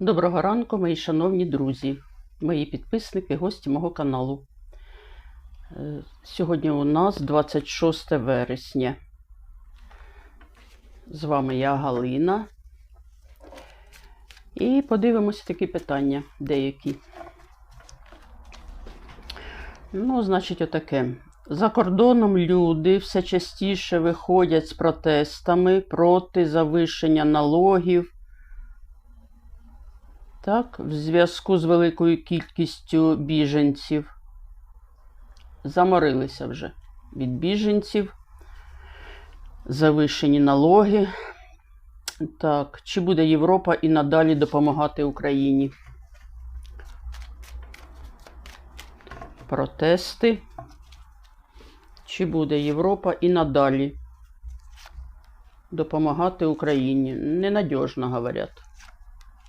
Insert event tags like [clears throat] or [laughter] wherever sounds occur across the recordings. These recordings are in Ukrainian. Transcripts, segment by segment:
Доброго ранку, мої шановні друзі, мої підписники, гості мого каналу. Е, Сьогодні у нас 26 вересня. З вами я Галина. І подивимося такі питання деякі. Ну, значить, отаке. За кордоном люди все частіше виходять з протестами проти завищення налогів. Так, в зв'язку з великою кількістю біженців. Заморилися вже від біженців. Завишені налоги. Так, чи буде Європа і надалі допомагати Україні? Протести. Чи буде Європа і надалі допомагати Україні? Ненадіжно, говорять.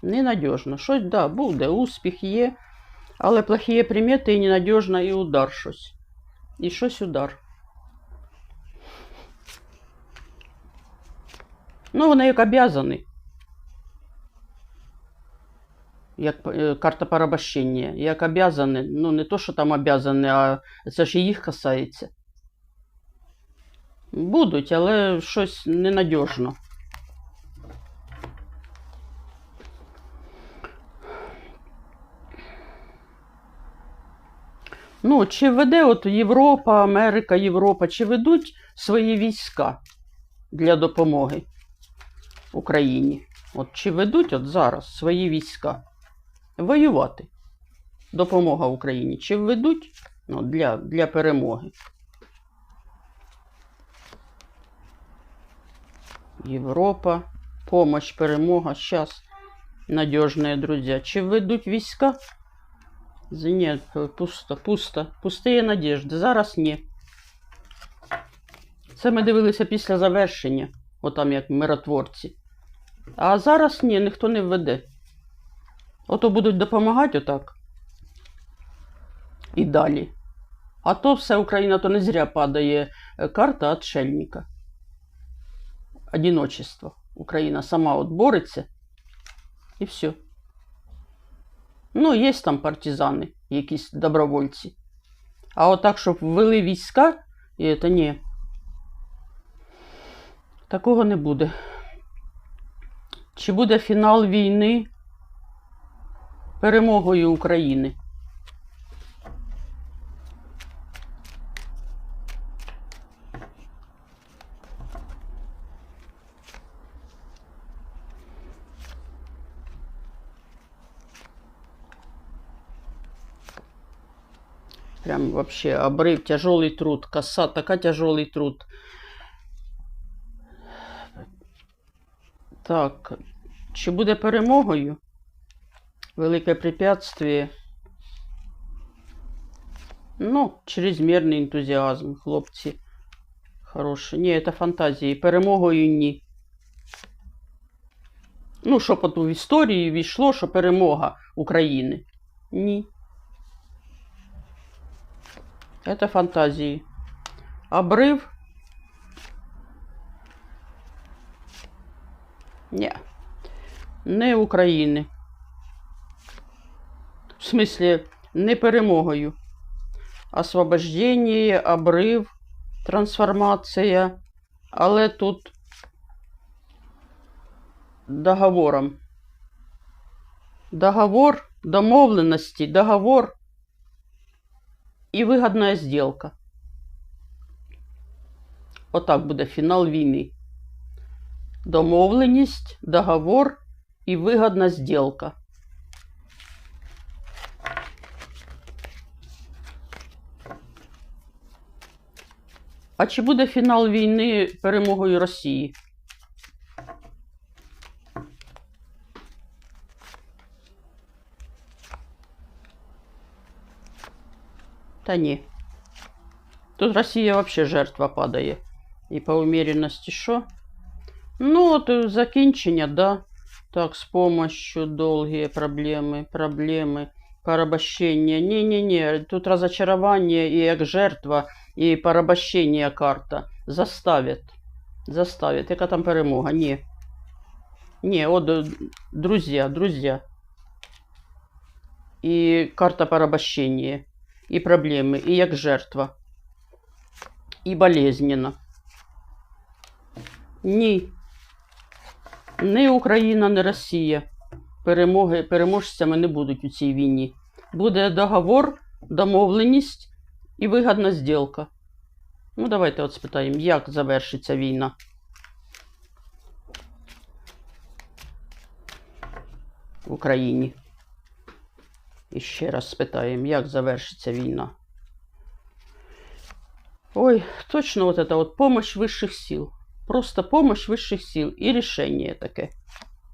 Ненадіжно. Щось, да, буде, успіх є, але плохі примети і ненадіжно, і удар щось. І щось удар. Ну, вони як обязані. Як е, карта порабощення. Як обязані. Ну, не то, що там обязані, а це ж і їх касається. Будуть, але щось ненадіжно. Ну, чи веде от Європа, Америка, Європа, чи ведуть свої війська для допомоги Україні? От чи ведуть от зараз свої війська воювати? Допомога Україні? Чи ведуть ну, для, для перемоги? Європа, помощь, перемога. Сейчас, надежные друзья. Чи ведуть війська? Ні, пусто, пусто. Пустые надіжди. Зараз ні. Це ми дивилися після завершення, отам як миротворці. А зараз ні, ніхто не введе. Ото будуть допомагати отак. І далі. А то все Україна то не зря падає е, карта отшельника. Одиночество. Україна сама от бореться. І все. Ну, є там партизани, якісь добровольці. А отак, щоб ввели війська, і це ні. Такого не буде. Чи буде фінал війни перемогою України? Прям вообще обрыв, тяжелый труд. Коса, така тяжелый труд. Так, чи буде перемогою? Велике препятствие. Ну, чрезмірний ентузіазм, хлопці. Хороше. Ні, це фантазії. Перемогою ні. Ну, щоб от в історії війшло, що перемога України. Ні. Это фантазии. Обрыв? Не. Не України. В смысле, не перемогою. Освобождение, обрив, трансформація. Але тут договором. Договор, домовленості, договор і вигідна зділка. Отак буде фінал війни. Домовленість, договор і вигідна зділка. А чи буде фінал війни перемогою Росії? Та ні. Тут Росія взагалі жертва падає. І по уміряності що? Ну, от е, закінчення, да. Так, з помощью долгие проблеми, проблеми, порабощення. Ні-ні-ні, тут розочарування і як жертва, і порабощення карта. Заставять. Заставять. Яка там перемога? Ні. Ні, от, е, друзі, друзі. і карта порабощення, і проблеми, і як жертва, і болезненно. Ні. Ні Україна, ні Росія. Перемоги, переможцями не будуть у цій війні. Буде договор, домовленість і вигідна зділка. Ну, давайте от спитаємо, як завершиться війна. В Україні. І ще раз спитаємо, як завершиться війна. Ой, точно вот это вот помощь высших сил. Просто помощь высших сил и решение таке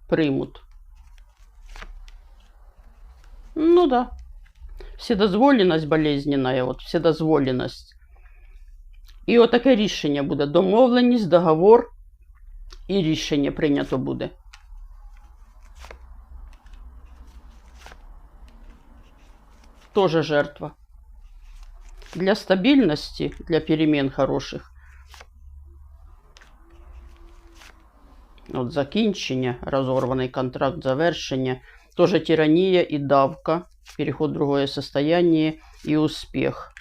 примут. Ну да. Вседозволеність болезненная, от вседозволеність. І отаке рішення буде. Домовленість, договор і рішення прийнято буде. Тоже жертва. Для стабильности, для перемен хороших. От закінчення, розорваний контракт, завершення. Тоже тирания и давка, переход в другое состояние и успех.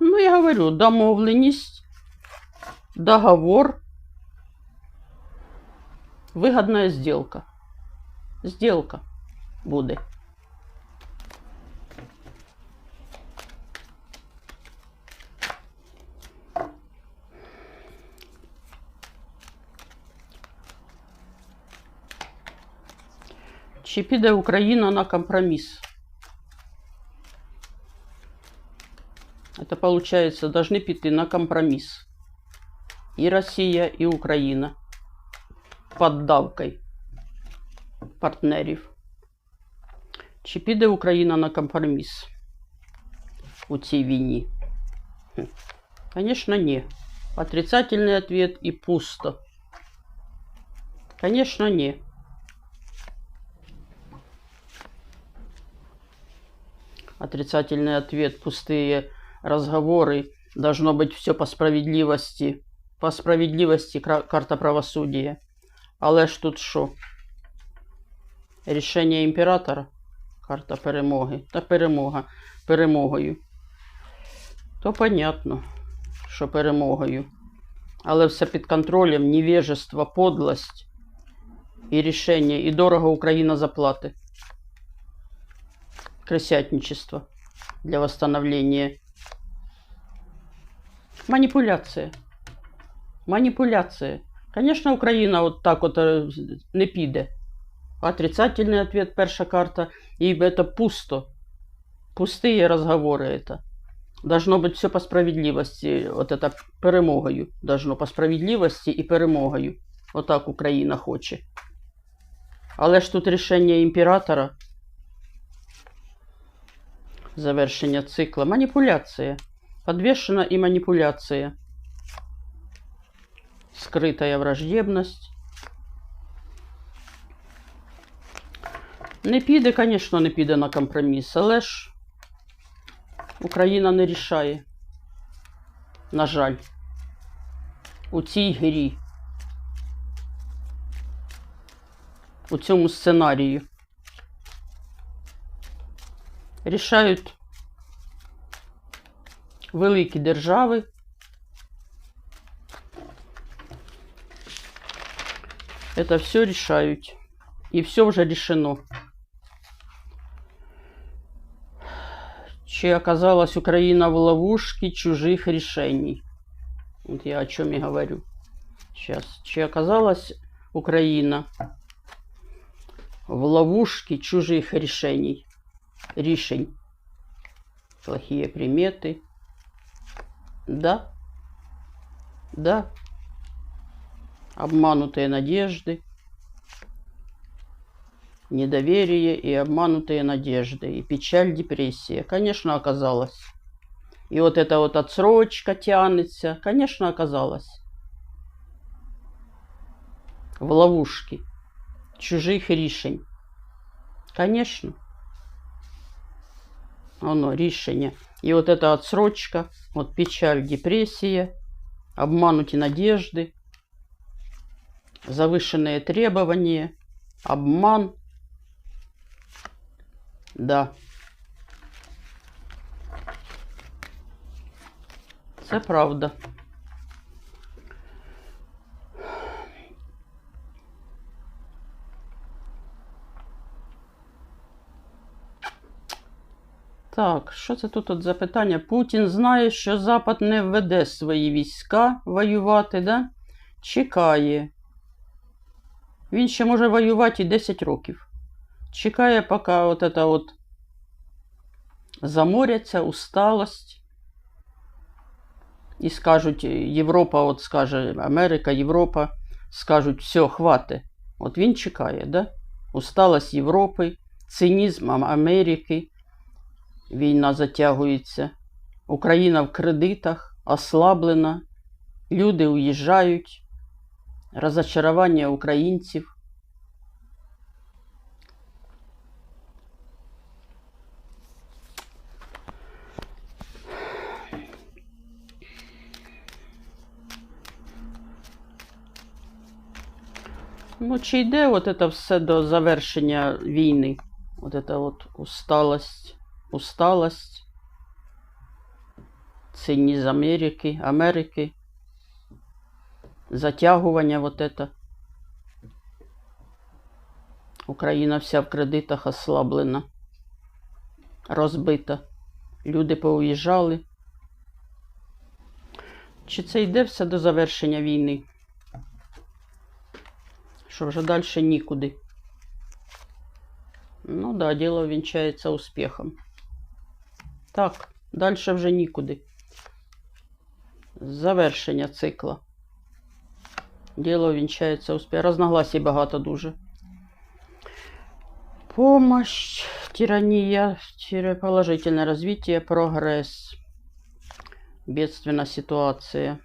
Ну, я говорю, домовленість, договор, выгодная сделка. Сделка буде. Чи піде Україна на компромисс? Это получается, должны піти на компромисс. И Россия, и Украина. Под давкой партнерів. Чи піде Україна на компромисс у цій війні? Хм. Конечно, не. Отрицательный ответ и пусто. Конечно, не. Отрицательный ответ, пустые разговоры. Должно быть все по справедливости. По справедливости кра- карта правосудия. Але ж тут що? Рішення імператора. Карта перемоги. Та перемога. Перемогою. То понятно, що перемогою. Але все під контролем, невежество, подлость і рішення. І дорого Україна заплати. Крысятничество для восстановления. Манипуляция. Манипуляция. Конечно, Україна от так от е, не піде. Отрицательный ответ, перша карта. И это пусто. Пустые разговоры это. Должно быть все по справедливости. Вот это перемогою. Должно по справедливости і перемогою. Отак Україна хоче. Але ж тут рішення імператора. Завершення цикла. Манипуляция. Подвешена и манипуляция. Скрытая враждебность. Не піде, звісно, не піде на компроміс, але ж Україна не рішає. На жаль, у цій грі, у цьому сценарію. Рішають великі держави. Это все решают. И все уже решено. Чи оказалась Украина в ловушке чужих решений? Вот я о чем и говорю. Сейчас. Чи оказалась Украина в ловушке чужих решений? Решень. Плохие приметы. Да. Да. Обманутые надежды. Недоверие и обманутые надежды. И печаль, депрессия. Конечно, оказалось. И вот эта вот отсрочка тянется. Конечно, оказалось. В ловушке. Чужих решений. Конечно. Оно решение. И вот эта отсрочка, вот печаль, депрессия, обмануті надежды, завышенные требования, обман. Да. это правда. Так, що це тут от за? Путін знає, що Запад не введе свої війська воювати, да? Чекає. Він ще може воювати і 10 років. Чекає, поки от это от заморяться, усталость. І скажуть, Європа, от скаже Америка, Європа, скажуть, все, хватить. От він чекає, да? Усталость Європи, цинізм Америки. Війна затягується. Україна в кредитах, ослаблена. Люди уїжджають. Розочарування українців. Ну, чи йде от це все до завершення війни? От це от усталость, усталость, цинізм Америки, Америки, затягування вот это. Україна вся в кредитах ослаблена, розбита. Люди поуїжджали. Чи це йде все до завершення війни? Що вже далі нікуди. Ну да, діло вінчається успіхом. Так, далі вже нікуди. Завершення цикла. Діло вінчається успіхом. Разногласій багато дуже. Помощь, тирания, тире- положительное развитие, прогресс, бедственная ситуация.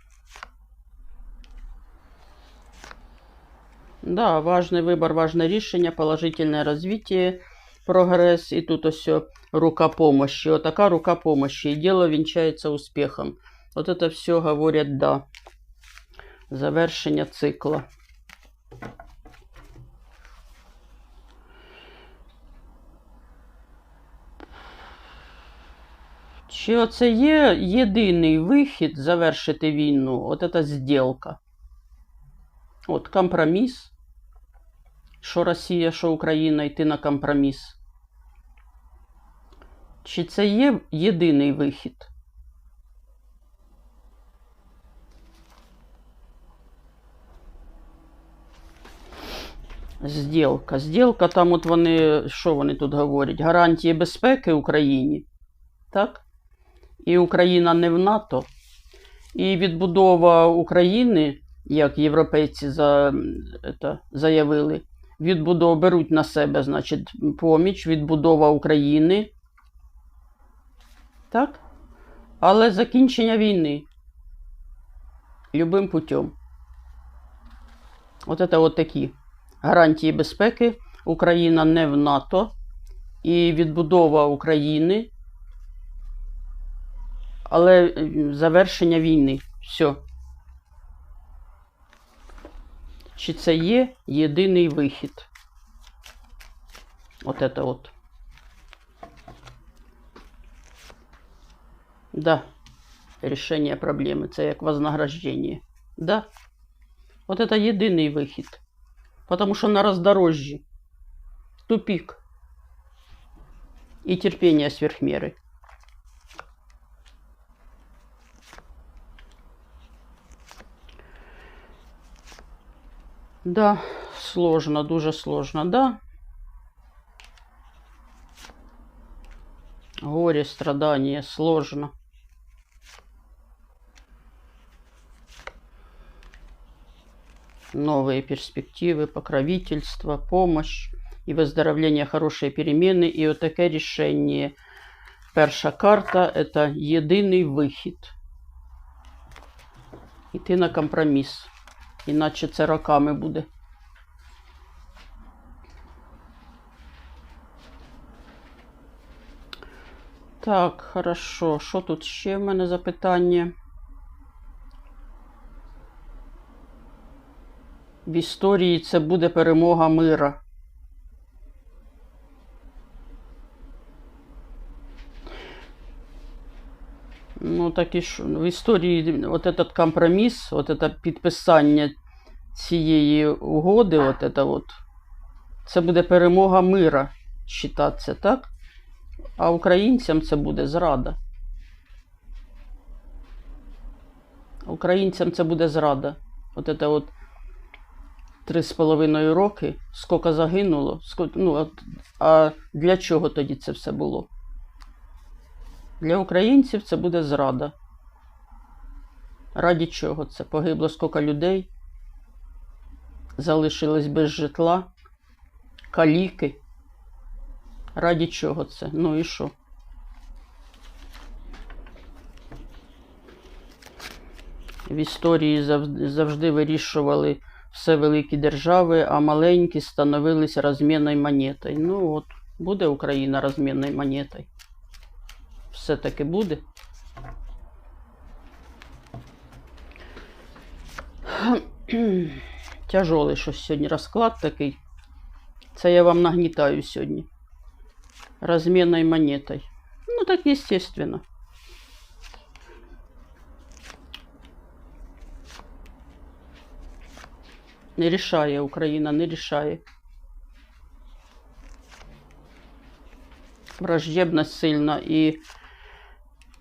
Да, важный выбор, важное решение, положительное развитие, прогресс. И тут все рука помощи. Вот такая рука помощи. И дело венчается успехом. Вот это все говорят да. Завершення цикла. Чи оце є єдиний вихід завершити війну? От ця зділка. От компроміс. Що Росія, що Україна йти на компроміс. Чи це є єдиний вихід? Зділка. Зділка, там от вони, що вони тут говорять? Гарантії безпеки Україні. Так? І Україна не в НАТО. І відбудова України, як європейці за, это, заявили, відбудова беруть на себе, значить, поміч, відбудова України. Так? Але закінчення війни любим путем. От це от такі гарантії безпеки. Україна не в НАТО. І відбудова України. Але е, завершення війни. Все. Чи це є єдиний вихід? От це от. Да. Рішення проблеми. Це як вознаграждення. Да. От це єдиний вихід. Потому що на роздорожжі. Тупик. І терпіння сверхміри. Да, сложно, дуже сложно, да. Горе, страдания, сложно. Новые перспективы, покровительство, помощь и выздоровление, хорошие перемены. И вот таке рішення. Перша карта – это єдиний вихід. Іти на компроміс. Іначе це роками буде. Так, хорошо. Що тут ще в мене запитання? В історії це буде перемога мира. Ну, так і що, в історії от этот компроміс, от это підписання цієї угоди, от это от, це буде перемога мира, вважатися, так? А українцям це буде зрада. Українцям це буде зрада. От это от три з половиною роки, скільки загинуло, ско- ну, от, а для чого тоді це все було? Для українців це буде зрада. Раді чого це? Погибло скільки людей, залишились без житла, каліки. Раді чого це? Ну і що? В історії завжди вирішували все великі держави, а маленькі становилися розмінною монетою. Ну от, буде Україна розмінною монетою. Все-таки буде. [clears throat] Тяжолий щось сьогодні розклад такий. Це я вам нагнітаю сьогодні. Розмінною монетою. Ну, так естественно. Не рішає Україна, не рішає. Враждебність сильна і,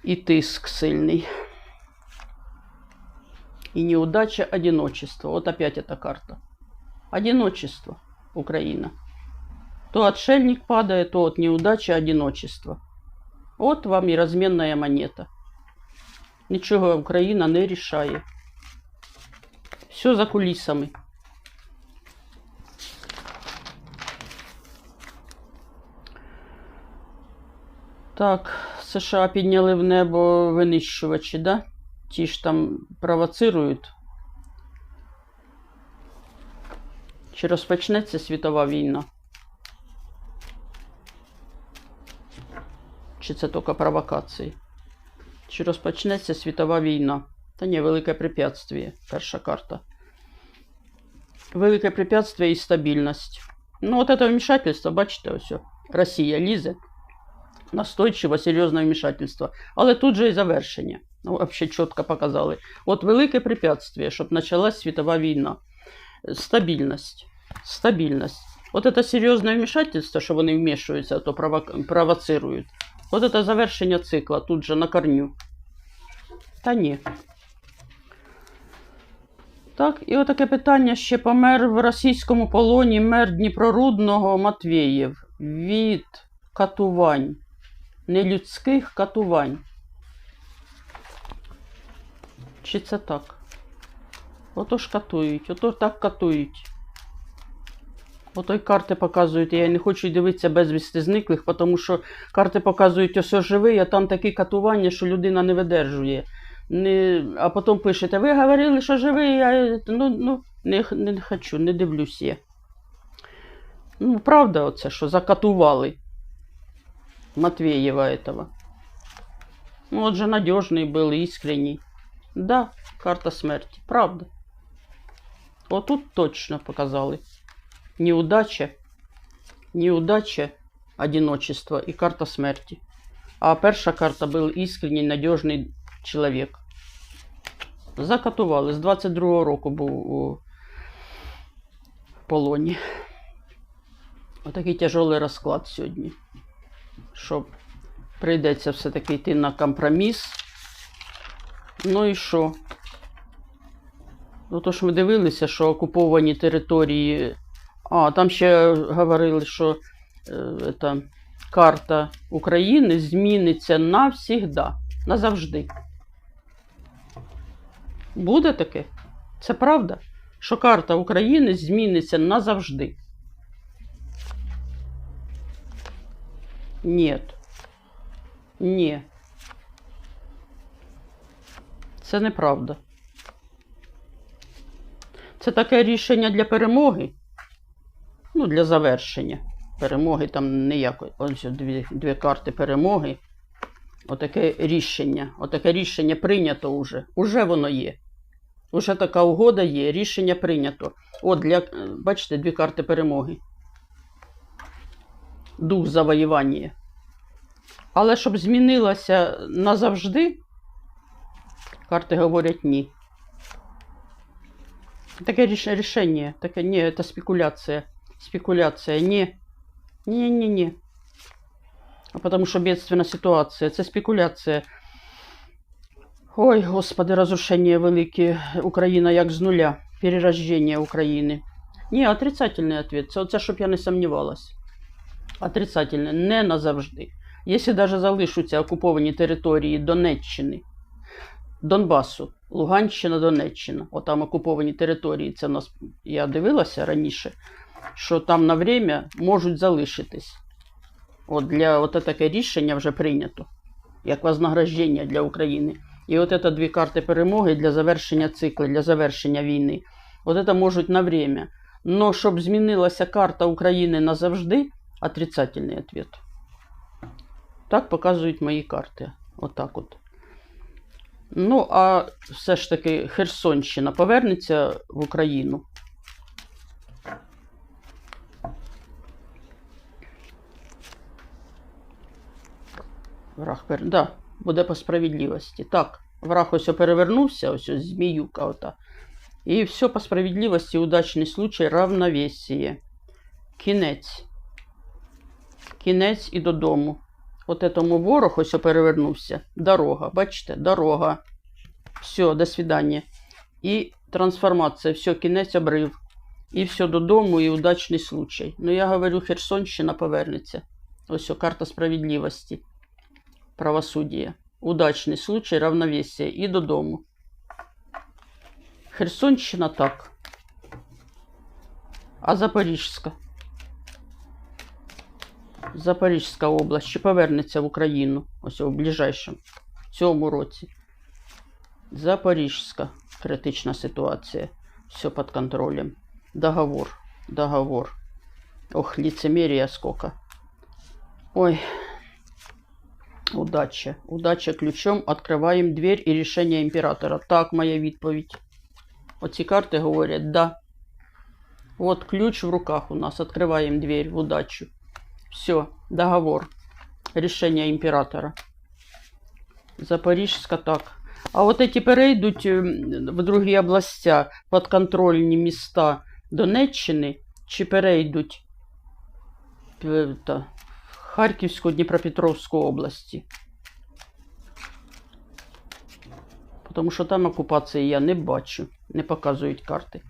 і тиск сильний. И неудача, одиночество. Вот опять эта карта. Одиночество. Украина. То отшельник падает, то от неудачи, одиночество. Вот вам и разменная монета. Нічого Україна не рішає. Все за кулісами. Так, США підняли в небо винищувачі, да? Ті ж там провоцирують. Чи розпочнеться світова війна? Чи це тільки провокації? Чи розпочнеться світова війна? Та ні, велике препятствие. Перша карта. Велике препятствие і стабільність. Ну, от це вмішательство, бачите, ось. Росія лізе. Настойчиво, серйозне вмішательство. Але тут же і завершення. Ну, вообще чітко показали. От велике препятствие, щоб почалась світова війна. Стабільність. Стабільність. От це серйозне вмішательство, що вони вмішуються, то прово- провоцирують. От це завершення цикла тут же на корню. Та ні. Так, і отаке питання ще помер в російському полоні мер Дніпрорудного Матвєєв від катувань, нелюдських катувань. Чи це так? Ото ж катують, ото так катують. Ото й карти показують. Я не хочу дивитися безвісти зниклих, тому що карти показують ось живий, а там такі катування, що людина не видержує. Не... А потім пишете, ви говорили, що живий, а ну, ну не, не хочу, не дивлюсь я. Ну, правда, оце, що закатували Матвеєва этого. Ну, от же надежний був, іскренній. Да, карта смерти, правда. Вот тут точно показали. Неудача, неудача, одиночество и карта смерти. А перша карта был искренний, надежный чоловік. Закатували. З 22-го року був у полоні. Отакий тяжелий розклад сьогодні. Що прийдеться все-таки йти на компроміс. Ну і що? Ну, то ж ми дивилися, що окуповані території. А, там ще говорили, що е, та, карта України зміниться навсігда, назавжди. Буде таке? Це правда? Що карта України зміниться назавжди? Ні. Ні. Це неправда. Це таке рішення для перемоги. Ну, для завершення. Перемоги там ніякої. Ось дві, дві карти перемоги. Отаке рішення. Отаке рішення прийнято вже. Уже воно є. Уже така угода є, рішення прийнято. От для, бачите, дві карти перемоги. Дух завоювання. Але щоб змінилося назавжди, Карти говорять ні. Таке ріш- рішення. Таке ні, це спекуляція. Спекуляція. Ні. Ні, ні, ні. А потому що бедственна ситуація. Це спекуляція. Ой, господи, разрушення велике. Україна як з нуля. Перерождення України. Ні, отрицательний ответ. Це оце, щоб я не сумнівалась. Отрицательний. Не назавжди. Якщо навіть залишаться окуповані території Донеччини, Донбасу, Луганщина, Донеччина, отам окуповані території, це нас, я дивилася раніше, що там на время можуть залишитись. От для от таке рішення вже прийнято, як вознаграждення для України. І от це дві карти перемоги для завершення циклу, для завершення війни. От це можуть на время. Но щоб змінилася карта України назавжди, отрицательний ответ. Так показують мої карти. Отак от. Ну, а все ж таки Херсонщина повернеться в Україну. Враг пер... да, буде по справедливості. Так, враг ось перевернувся, ось ось зміюка ота. І все по справедливості, удачний случай, равновесіє. Кінець. Кінець і додому. От этому ворог ось перевернувся. Дорога, бачите, дорога. Все, до свидання. І трансформація, все, кінець обрив. І все додому, і удачний случай. Ну, я говорю, Херсонщина повернеться. Ось о, карта справедливості. Правосуддя. Удачний случай, равновесие. І додому. Херсонщина так. А Запорізька? Запорізька область чи повернеться в Україну ось у ближайшому цьому році. Запорізька критична ситуація. Все під контролем. Договор. Договор. Ох, лицемерия сколько. Ой. Удача. Удача ключом. Откриваємо дверь і рішення імператора. Так, моя відповідь. Оці карти говорять, да. Вот ключ в руках у нас. Открываем дверь в удачу. Все, договор. Решение императора. Запоріжська так. А от эти перейдуть ем, в другі областя, подконтрольні міста Донеччини, чи перейдуть е, в Харківську, Дніпропетровську області. Тому що там окупації я не бачу, не показують карти.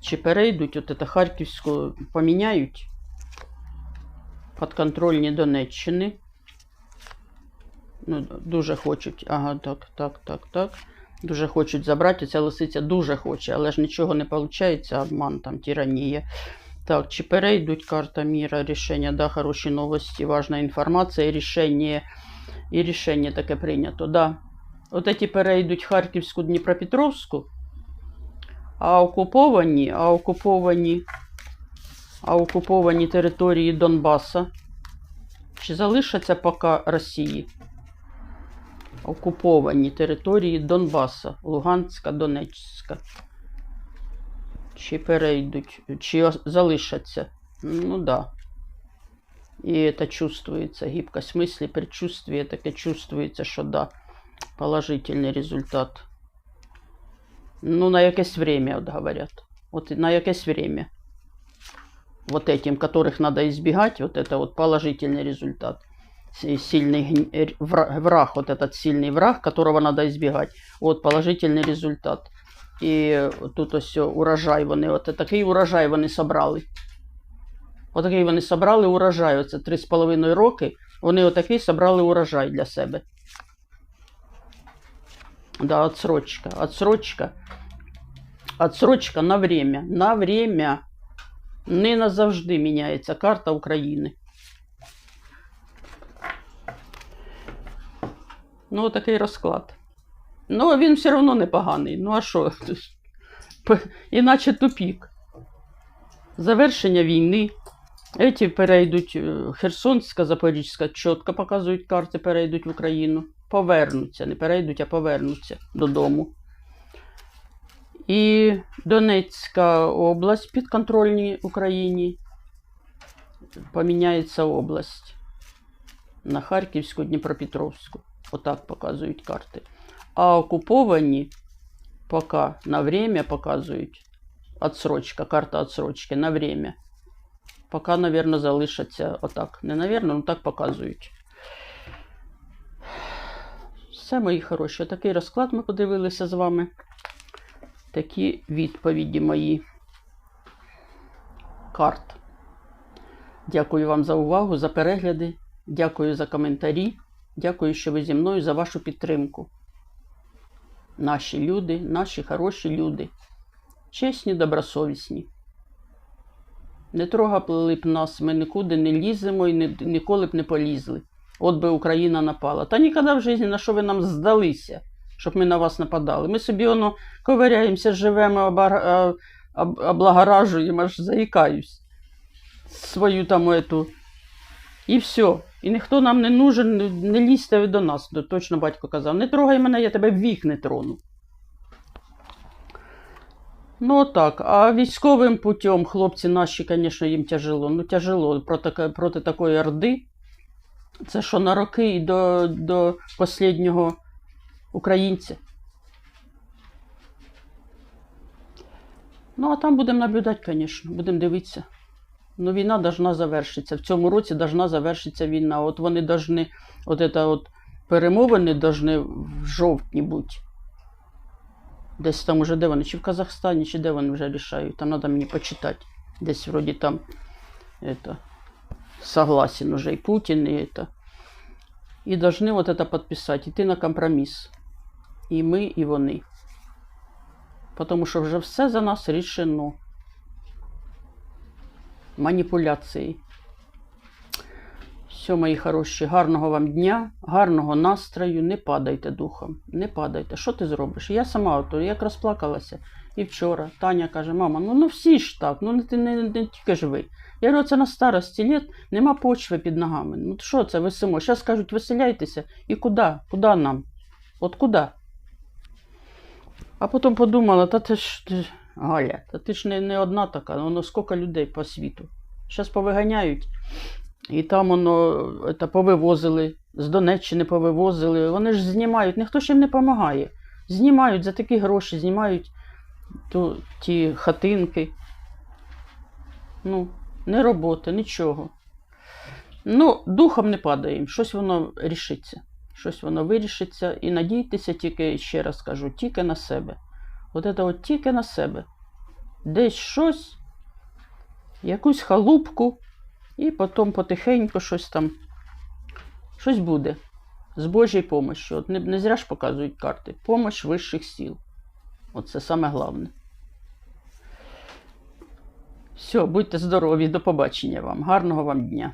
Чи перейдуть, от це Харківську поміняють підконтрольні Донеччини. Ну, дуже хочуть. Ага, так, так, так, так. Дуже хочуть забрати. Ця лисиця дуже хоче, але ж нічого не виходить, обман, там, тиранія. Так, чи перейдуть карта міра, рішення, да, хороші новості, важна інформація, і рішення, і рішення таке прийнято, да. От эти перейдуть Харківську, Дніпропетровську, а окуповані, а окуповані, а окуповані території Донбаса. Чи залишаться поки Росії? Окуповані території Донбаса, Луганська, Донецька. Чи перейдуть, чи залишаться? Ну да. І это чувствуется, гибкость мысли, предчувствие, таке чувствується, що да. Положительний результат. Ну, на якесь время, от говорят. Вот на якесь время Вот этим, которых надо избегать, вот это вот положительный результат. С- Сильный гн- э, вра- враг, вот этот сильный враг, которого надо избегать. Вот положительный результат. І тут ось урожай вони, от такий урожай вони собрали. Отакий вони собрали урожай. Оце три з половиною роки. Вони отакий собрали урожай для себе. Да, отсрочка. Отсрочка. Отсрочка на время. На время. Не назавжди міняється карта України. Ну, такий розклад. Ну, він все одно непоганий. Ну, а що? [laughs] Іначе тупік. Завершення війни. Эти перейдуть е, Херсонська, Запорізька, чітко показують карти, перейдуть в Україну. Повернуться, не перейдуть, а повернуться додому. І Донецька область підконтрольній Україні. Поміняється область на Харківську, Дніпропетровську. Отак показують карти. А окуповані поки на время показують. Отсрочка, карта отсрочки на время. Поки, наверное, залишаться отак. Не наверное, ну так показують. Все, мої хороші, такий розклад ми подивилися з вами. Такі відповіді мої карт. Дякую вам за увагу, за перегляди. Дякую за коментарі. Дякую, що ви зі мною за вашу підтримку. Наші люди, наші хороші люди. Чесні, добросовісні. Не трогали б нас, ми нікуди не ліземо і ніколи б не полізли. От би Україна напала. Та ніколи в житті, на що ви нам здалися, щоб ми на вас нападали. Ми собі воно ковиряємося, живемо, обар- облагоражуємо, аж заїкаюсь. Свою там ету. І все. І ніхто нам не нужен, не- лізьте до нас. Точно батько казав. Не трогай мене, я тебе вік не трону. Ну так, а військовим путем хлопці наші, звісно, їм тяжело. Ну, тяжело проти, проти такої орди. Це що на роки і до, до останнього українця. Ну, а там будемо наблюдати, звісно, будемо дивитися. Ну, війна должна завершитися. В цьому році должна завершитися війна. От вони должны, от это от перемовини должны в жовтні бути. Десь там уже де вони, чи в Казахстані, чи де вони вже рішають. Там треба мені почитати. Десь вроді там это, согласен уже і Путін, і это. І должны вот это підписати, йти на компроміс. І ми, і вони. Тому що вже все за нас рішено. Маніпуляції. Все, мої хороші, гарного вам дня, гарного настрою, не падайте духом, не падайте. Що ти зробиш? Я сама ото, як розплакалася і вчора. Таня каже, мама, ну, ну всі ж так, ну не, не, не тільки ж ви. Я говорю, це на старості літ нема почви під ногами. Ну що це висимо? Зараз кажуть, виселяйтеся. І куди? Куди нам? От куди? А потім подумала, та ти ж Галя, та ти ж не, не одна така, воно скільки людей по світу. Зараз повиганяють. І там воно это, повивозили, з Донеччини повивозили. Вони ж знімають, ніхто ж їм не допомагає. Знімають за такі гроші, знімають ту, ті хатинки. Ну, не роботи, нічого. Ну, духом не падаємо, щось воно рішиться. Щось воно вирішиться. І надійтеся тільки, ще раз кажу, тільки на себе. От це от тільки на себе. Десь щось, якусь халупку, і потім потихеньку щось там, щось буде. З Божою помощью. От не, не зря ж показують карти. Помощь вищих сил. Оце саме головне. Все, будьте здорові, до побачення вам. Гарного вам дня.